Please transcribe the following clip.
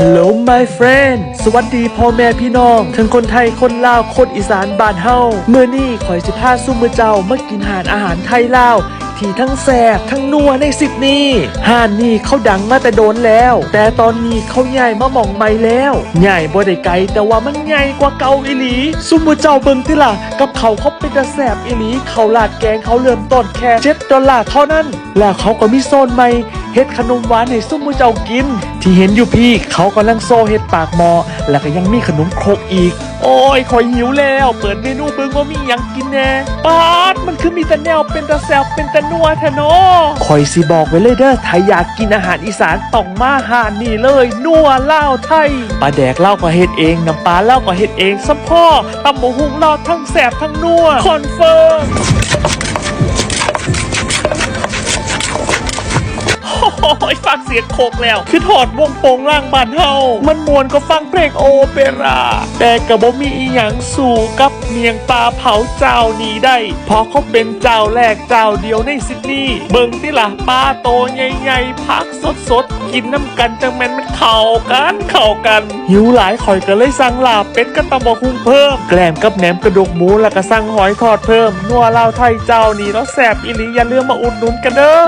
Hello my friend สวัสดีพ่อแม่พี่น้อง ทั้งคนไทยคนลาวคนอีสานบ้านเฮาเมื่อนี้ข่อยสิพาซุ่มมือเจ้ามากินอาหารอาหารไทยลาวที่ทั้งแสบทั้งนัวในสิบนี้ห้านนี่เขาดังมาแต่โดนแล้ว แต่ตอนนี้เขาใหญ่มาหม่องใหม่แล้ว ใหญ่บ่ได้ไกลแต่ว่ามันใหญ่กว่าเก่าอีหลีซุ่มมือเจ้าเบิ่งติล่ะกับเขาเขาเป็นตะแสบอีหลีเขาลาดแกงเขาเริ่มต้นแค่เจ็ดดอลลาร์เท่านั้น แล้วเขาก็มีโซนใหม่ เฮ็ดขนมหวานให้ซุ่มมือเจ้ากิน ที่เห็นอยู่พี่เขากำลังโซเฮ็ดปากหมอ แล้วก็ยังมีขนมครกอีก โอ้ยคอยหิวแล้ว เปิดเมนูเบิ่งว่ามีหยังกินแน่ปาดมันคือมีแต่แนวเป็นตะแซบเป็นตะนัวท้เนาะคอยสิบอกไว้เลยเด้อถ้าอยากกินอาหารอีสานต้องมาหานี่เลยนัวเล่าไทยปลาแดกเล่าก็เฮ็ดเองน้ำปลาเล่าก็เฮ็ดเองซ้ำพ่อตำหมูหุงเล่าทั้งแสบทั้งนัวคอนเฟิร์ม โอ้ยฟังเสียงโคกแล้ว คือถอดวงโปงล่างบานเฮามันมวนก็ฟังเพลงโอเปร่าแต่กระบ่มีอีหยังสู่กับเมียงปลาเผาเจ้านี้ได้เพราะเขาเป็นเจ้าแรกเจ้าเดียวในซิดนีย์เบิ่งที่ล่ะปลาโตใหญ่ๆพักสดๆกินน้ำกันจังแมนมันเข้ากันเข้ากัน หิวหลายข่อยก็เลยสั่งลาบเป็ดกับตำบกหุ่งเพิ่ม แกล้มกับแหนมกระดูกหมูแล้วก็สั่งหอยทอดเพิ่มนัวลาวไทยเจ้านี่แล้วแสบอีหลีอย่าลืมมาอุดหนุนกันเด้อ